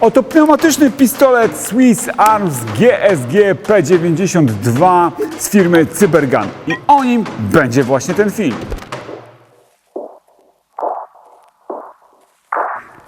Oto pneumatyczny pistolet Swiss Arms GSG P92 z firmy Cybergun. I o nim będzie właśnie ten film.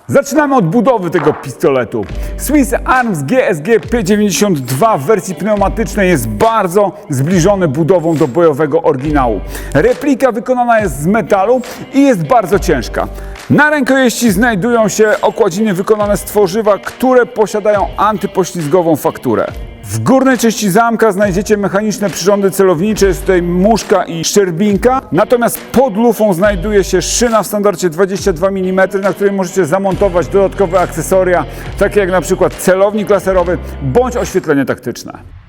Zaczynamy od budowy tego pistoletu. Swiss Arms GSG P92 w wersji pneumatycznej jest bardzo zbliżony budową do bojowego oryginału. Replika wykonana jest z metalu i jest bardzo ciężka. Na rękojeści znajdują się okładziny wykonane z tworzywa, które posiadają antypoślizgową fakturę. W górnej części zamka znajdziecie mechaniczne przyrządy celownicze, jest tutaj muszka i szczerbinka. Natomiast pod lufą znajduje się szyna w standardzie 22 mm, na której możecie zamontować dodatkowe akcesoria, takie jak na przykład celownik laserowy bądź oświetlenie taktyczne.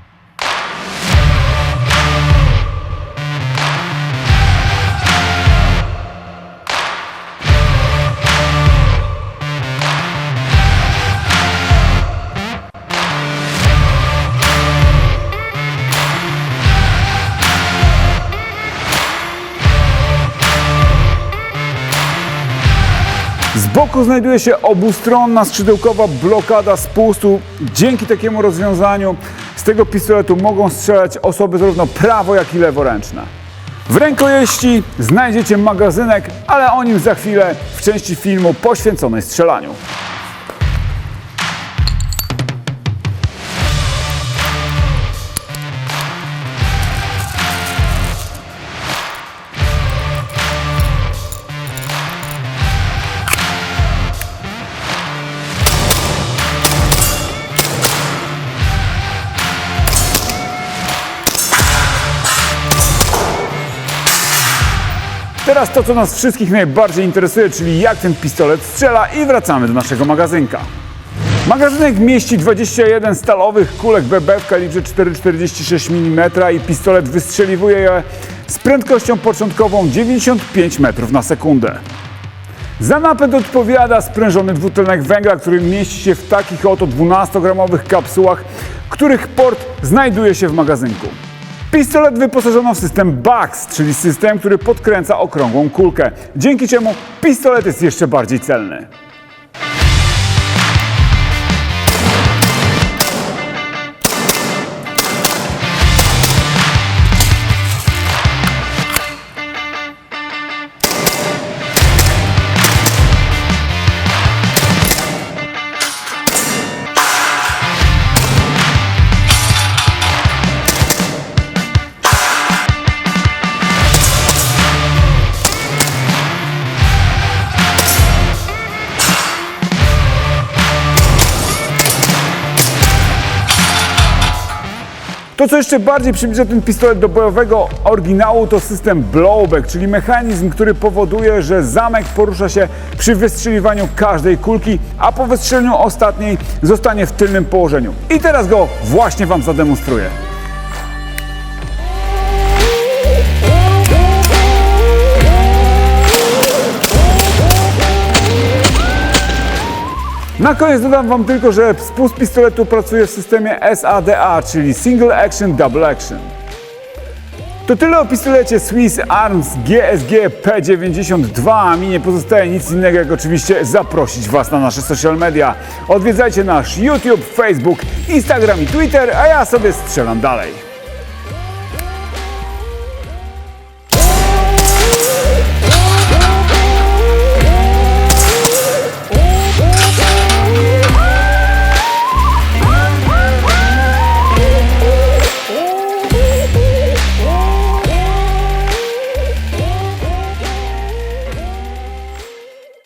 Z boku znajduje się obustronna skrzydełkowa blokada spustu. Dzięki takiemu rozwiązaniu z tego pistoletu mogą strzelać osoby zarówno prawo, jak i leworęczne. W rękojeści znajdziecie magazynek, ale o nim za chwilę w części filmu poświęconej strzelaniu. Teraz to, co nas wszystkich najbardziej interesuje, czyli jak ten pistolet strzela i wracamy do naszego magazynka. Magazynek mieści 21 stalowych kulek BB w kalibrze 4,46 mm i pistolet wystrzeliwuje je z prędkością początkową 95 metrów na sekundę. Za napęd odpowiada sprężony dwutlenek węgla, który mieści się w takich oto 12-gramowych kapsułach, których port znajduje się w magazynku. Pistolet wyposażono w system BAX, czyli system, który podkręca okrągłą kulkę, dzięki czemu pistolet jest jeszcze bardziej celny. To, co jeszcze bardziej przybliża ten pistolet do bojowego oryginału, to system blowback, czyli mechanizm, który powoduje, że zamek porusza się przy wystrzeliwaniu każdej kulki, a po wystrzeleniu ostatniej zostanie w tylnym położeniu. I teraz go właśnie Wam zademonstruję. Na koniec dodam Wam tylko, że spust pistoletu pracuje w systemie SADA, czyli Single Action Double Action. To tyle o pistolecie Swiss Arms GSG P92, a mi nie pozostaje nic innego jak oczywiście zaprosić Was na nasze social media. Odwiedzajcie nasz YouTube, Facebook, Instagram i Twitter, a ja sobie strzelam dalej.